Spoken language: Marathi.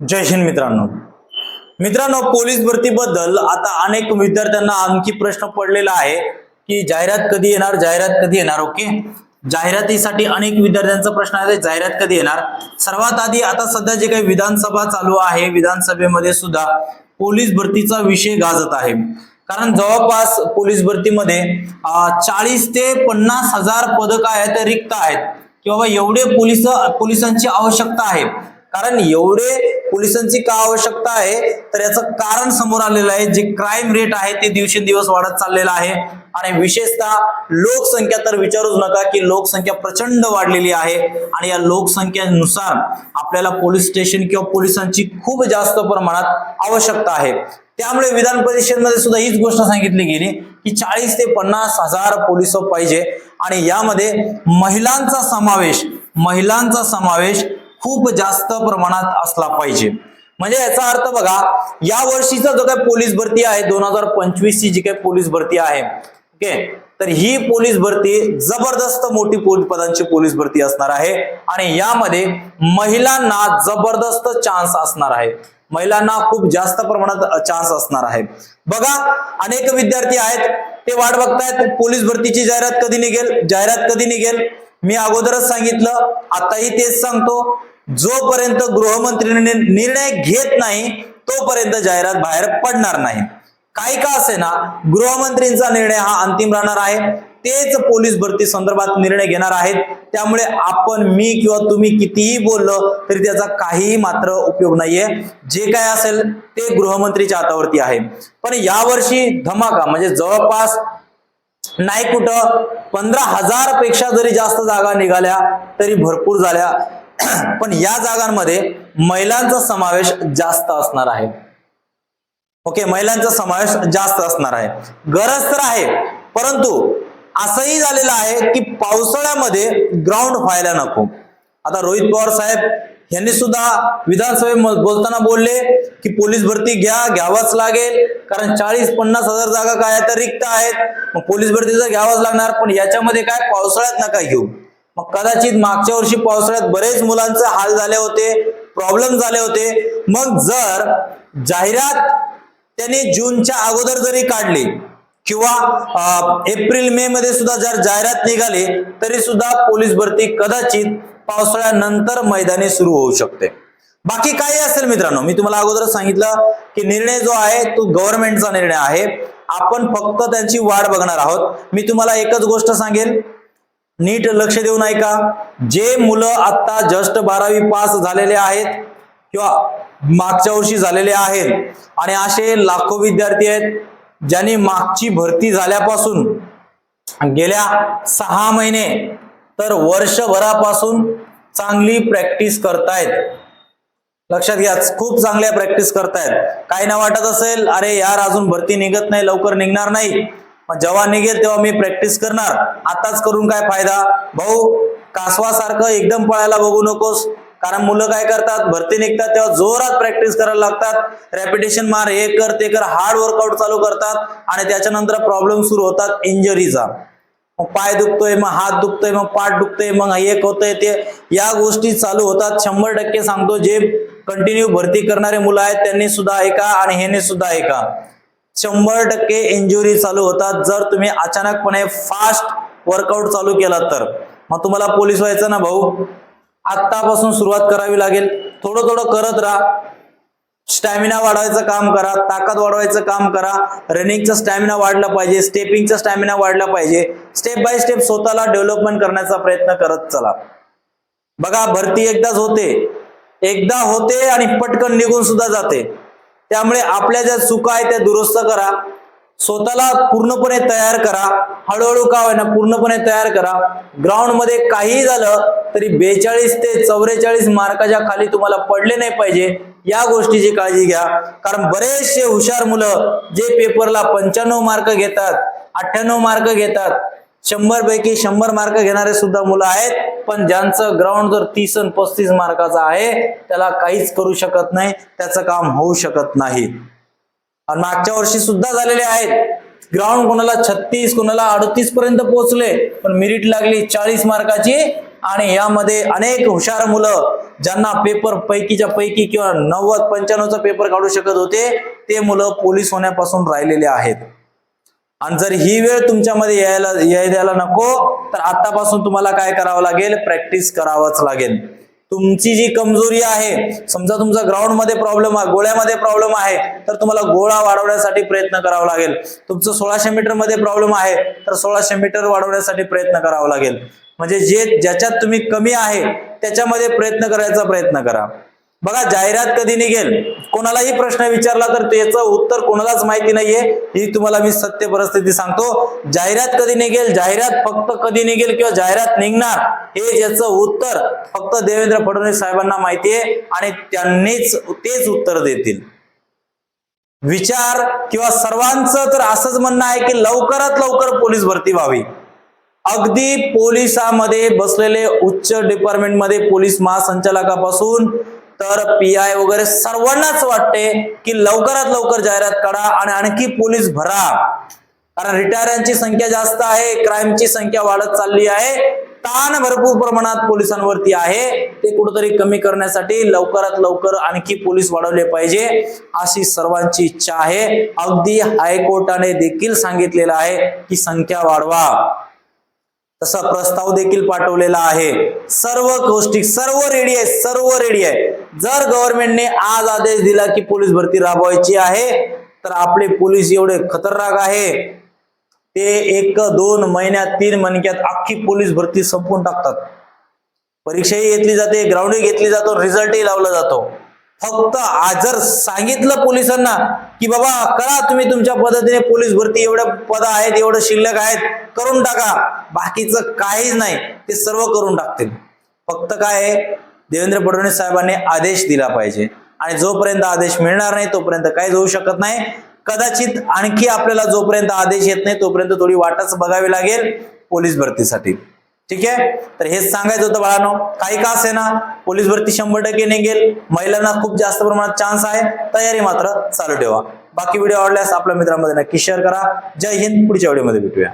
जय हिंद मित्रांनो. मित्रांनो पोलीस भरतीबद्दल आता अनेक विद्यार्थ्यांना आणखी प्रश्न पडलेला आहे की जाहिरात कधी येणार जाहिरात कधी येणार ओके? जाहिरातीसाठी अनेक विद्यार्थ्यांचा प्रश्न आहे जाहिरात कधी येणार? सर्वात आधी आता सध्या जे काही विधानसभा चालू आहे विधानसभेमध्ये सुद्धा पोलीस भरतीचा विषय गाजत आहे. कारण जवळपास पोलीस भरतीमध्ये चाळीस ते पन्नास हजार पद काय आहेत रिक्त आहेत. की बाबा एवढे पोलीस पोलिसांची आवश्यकता आहे. कारण एवढे पोलिसांची का आवश्यकता आहे? तर याचं कारण समोर आलेलं आहे. जे क्राईम रेट आहे ते दिवसेंदिवस वाढत चाललेलं आहे. आणि विशेषतः लोकसंख्या तर विचारूच नका की लोकसंख्या प्रचंड वाढलेली आहे. आणि या लोकसंख्येनुसार आपल्याला पोलीस स्टेशन किंवा पोलिसांची खूप जास्त प्रमाणात आवश्यकता आहे. त्यामुळे विधान परिषदेमध्ये सुद्धा हीच गोष्ट सांगितली गेली की चाळीस ते पन्नास हजार पोलीस पाहिजे. आणि यामध्ये महिलांचा समावेश महिलांचा समावेश खूप जास्त प्रमाणात असला पाहिजे. म्हणजे याचा अर्थ बघा या वर्षीचा जो काही पोलीस भरती आहे दोन हजार पंचवीस ची जी काही पोलीस भरती आहे ओके तर ही पोलीस भरती जबरदस्त मोठी पोलीस पदांची पोलीस भरती असणार आहे आणि यामध्ये महिलांना जबरदस्त चान्स असणार आहे. महिलांना खूप जास्त प्रमाणात चान्स असणार आहे. बघा अनेक विद्यार्थी आहेत ते वाट बघतायत पोलीस भरतीची जाहिरात कधी निघेल? जाहिरात कधी निघेल? मी अगोदरच सांगितलं आताही तेच सांगतो जोपर्यंत गृहमंत्री निर्णय घेत नाही तोपर्यंत जाहिरात बाहेर पडणार नाही. काही का असे ना गृहमंत्रींचा निर्णय हा अंतिम राहणार आहे. तेच पोलीस भरती संदर्भात निर्णय घेणार आहेत. त्यामुळे आपण मी किंवा तुम्ही कितीही बोललं तरी त्याचा काहीही मात्र उपयोग नाहीये. जे काय असेल ते गृहमंत्रीच्या हातावरती आहे. पण यावर्षी धमाका म्हणजे जवळपास नाही कुठं पंधरा हजारपेक्षा जरी जास्त जागा निघाल्या तरी भरपूर झाल्या. पण या जागांमध्ये महिलांचा समावेश जास्त असणार आहे. ओके महिलांचा समावेश जास्त असणार आहे. गरज तर आहे परंतु असंही झालेलं आहे की पावसाळ्यामध्ये ग्राउंड व्हायला नको. आता रोहित पवार साहेब यांनी सुद्धा विधानसभेत बोलताना बोलले की पोलीस भरती घ्या घ्यावाच लागेल कारण चाळीस पन्नास हजार जागा काय तर रिक्त आहेत. मग पोलीस भरती जर घ्यावंच लागणार पण याच्यामध्ये काय पावसाळ्यात नका घेऊ. मग कदाचित मागच्या वर्षी पावसाळ्यात बरेच मुलांचे हाल झाले होते प्रॉब्लेम झाले होते. मग जर जाहिरात त्यांनी जूनच्या अगोदर जरी काढली किंवा एप्रिल मे मध्ये सुद्धा जर जाहिरात निघाली तरी सुद्धा पोलीस भरती कदाचित पावसाळ्यानंतर मैदानी सुरू होऊ शकते. बाकी काही असेल मित्रांनो मी तुम्हाला अगोदर सांगितलं की निर्णय जो आहे तो गव्हर्नमेंटचा निर्णय आहे. आपण फक्त त्यांची वाट बघणार आहोत. मी तुम्हाला एकच गोष्ट सांगेन नीट लक्ष देऊन ऐका जे मुलं आत्ता जस्ट बारावी पास झालेले आहेत किंवा मागच्या वर्षी झालेले आहेत आणि असे लाखो विद्यार्थी आहेत ज्यांनी मागची भरती झाल्यापासून गेल्या सहा महिने तर वर्षभरापासून चांगली प्रॅक्टिस करतायत. लक्षात घ्या खूप चांगल्या प्रॅक्टिस करतायत. काही ना वाटत असेल अरे यार अजून भरती निघत नाही लवकर निघणार नाही. पण जेव्हा निघेल तेव्हा मी प्रॅक्टिस करणार. आताच करून काय फायदा? भाऊ कासवासारखं एकदम पळायला बघू नकोस. कारण मुलं काय करतात? भरती निघतात तेव्हा जोरात प्रॅक्टिस करायला लागतात. रॅपिटेशन मार हे कर ते कर हार्ड वर्कआउट चालू करतात. आणि त्याच्यानंतर प्रॉब्लेम सुरू होतात इंजरीचा मग पाय दुखतोय मग हात दुखतोय मग पाठ दुखतोय मग एक होतंय ते. या गोष्टी चालू होतात. शंभर टक्के सांगतो जे कंटिन्यू भरती करणारे मुलं आहेत त्यांनी सुद्धा ऐका आणि ह्याने सुद्धा ऐका. शंभर टक्के इंजुरी चालू होतात. जर तुम्ही अचानकपणे फास्ट वर्कआउट चालू केला तर. मग तुम्हाला पोलीस व्हायचं ना भाऊ? आत्तापासून सुरुवात करावी लागेल. थोडं थोडं करत राहा. स्टॅमिना वाढवायचं काम करा. ताकद वाढवायचं काम करा. रनिंगचा स्टॅमिना वाढला पाहिजे. स्टेपिंगचा स्टॅमिना वाढला पाहिजे. स्टेप बाय स्टेप स्वतःला डेव्हलपमेंट करण्याचा प्रयत्न करत चला. बघा भरती एकदाच होते. एकदा होते आणि पटकन निघून सुद्धा जाते. त्यामुळे आपल्या ज्या चुका आहेत त्या दुरुस्त करा. स्वतःला पूर्णपणे तयार करा. हळूहळू का होईना पूर्णपणे तयार करा. ग्राउंडमध्ये काहीही झालं तरी बेचाळीस ते चौवेचाळीस मार्काच्या खाली तुम्हाला पडले नाही पाहिजे. या गोष्टीची काळजी घ्या. कारण बरेचसे हुशार मुलं जे पेपरला पंच्याण्णव मार्क घेतात अठ्ठ्याण्णव मार्क घेतात शंभर पैकी शंभर मार्क घेणारे सुद्धा मुलं आहेत. पण ज्यांचं ग्राउंड जर तीस आणि पस्तीस मार्काचा आहे त्याला काहीच करू शकत नाही त्याचं काम होऊ शकत नाही. आणि मागच्या वर्षी सुद्धा झालेले आहेत. ग्राउंड कोणाला छत्तीस कोणाला अडतीस पर्यंत पोहोचले पण मिरिट लागली चाळीस मार्काची. आणि यामध्ये अनेक हुशार मुलं ज्यांना पेपर पैकीच्या पैकी किंवा नव्वद पंच्याण्णवचा पेपर काढू शकत होते ते मुलं पोलीस होण्यापासून राहिलेले आहेत. आणि जर ही वेळ तुमच्यामध्ये यायला यायला नको तर आतापासून तुम्हाला काय करावं लागेल? प्रॅक्टिस करावंच लागेल. तुमची जी कमजोरी आहे समजा तुमचा ग्राउंडमध्ये प्रॉब्लेम आहे गोळ्यामध्ये प्रॉब्लेम आहे तर तुम्हाला गोळा वाढवण्यासाठी प्रयत्न करावा लागेल. तुमचं सोळाशे मीटरमध्ये प्रॉब्लेम आहे तर सोळाशे मीटर वाढवण्यासाठी प्रयत्न करावा लागेल. म्हणजे जे ज्याच्यात तुम्ही कमी आहे त्याच्यामध्ये प्रयत्न करायचा प्रयत्न करा. बघा जाहिरात कधी निघेल? कोणालाही प्रश्न विचारला तर त्याचं उत्तर कोणालाच माहिती नाहीये ही तुम्हाला मी सत्य परिस्थिती सांगतो. जाहिरात कधी निघेल? जाहिरात फक्त कधी निघेल किंवा जाहिरात निघणार हे ज्याचं उत्तर फक्त देवेंद्र फडणवीस साहेबांना माहितीये आणि त्यांनीच तेच उत्तर देतील. विचार किंवा सर्वांचं तर असंच म्हणणं आहे की लवकरात लवकर पोलीस भरती व्हावी. अगदी पोलिसामध्ये बसलेले उच्च डिपार्टमेंटमध्ये पोलीस महासंचालकापासून तर पी आय वगैरे सर्वांनाच वाटते की लवकरात लवकर जाहिरात काढा आणि आणखी पोलीस भरा. कारण रिटायरांची संख्या जास्त आहे क्राईमची संख्या वाढत चालली आहे. ताण भरपूर प्रमाणात पोलिसांवरती आहे. ते कुठेतरी कमी करण्यासाठी लवकरात लवकर आणखी पोलीस वाढवले पाहिजे अशी सर्वांची इच्छा आहे. अगदी हायकोर्टाने देखील सांगितलेलं आहे की संख्या वाढवा. तसा प्रस्ताव देखील पाठवलेला आहे. सर्व गोष्टी सर्व रेडी आहे सर्व रेडी आहे. जर गव्हर्नमेंटने आज आदेश दिला की पोलीस भरती राबवायची आहे तर आपले पोलीस एवढे खतरनाक आहे. ते एक दोन महिन्यात तीन महिन्यात अख्खी पोलीस भरती संपवून टाकतात. परीक्षाही घेतली जाते ग्राउंडही घेतली जातो रिझल्टही लावला जातो. फक्त आज जर सांगितलं पोलिसांना की बाबा करा तुम्ही तुमच्या पद्धतीने पोलीस भरती एवढ्या पद आहेत एवढं शिल्लक आहेत करून टाका. बाकीचं काहीच नाही ते सर्व करून टाकतील. फक्त काय आहे देवेंद्र फडणवीस साहेबांनी आदेश दिला पाहिजे. आणि जोपर्यंत आदेश मिळणार नाही तोपर्यंत काहीच होऊ शकत नाही. कदाचित आणखी आपल्याला जोपर्यंत आदेश येत नाही तोपर्यंत थोडी वाटच बघावी लागेल पोलीस भरतीसाठी. ठीक आहे? तर हेच सांगायचं होतं बाळानो. काही का असे ना पोलीस भरती शंभर टक्के निघेल. महिलांना खूप जास्त प्रमाणात चान्स आहे. तयारी मात्र चालू ठेवा. बाकी व्हिडिओ आवडल्यास आपल्या मित्रांमध्ये नक्की शेअर करा. जय हिंद. पुढच्या व्हिडिओमध्ये भेटूया.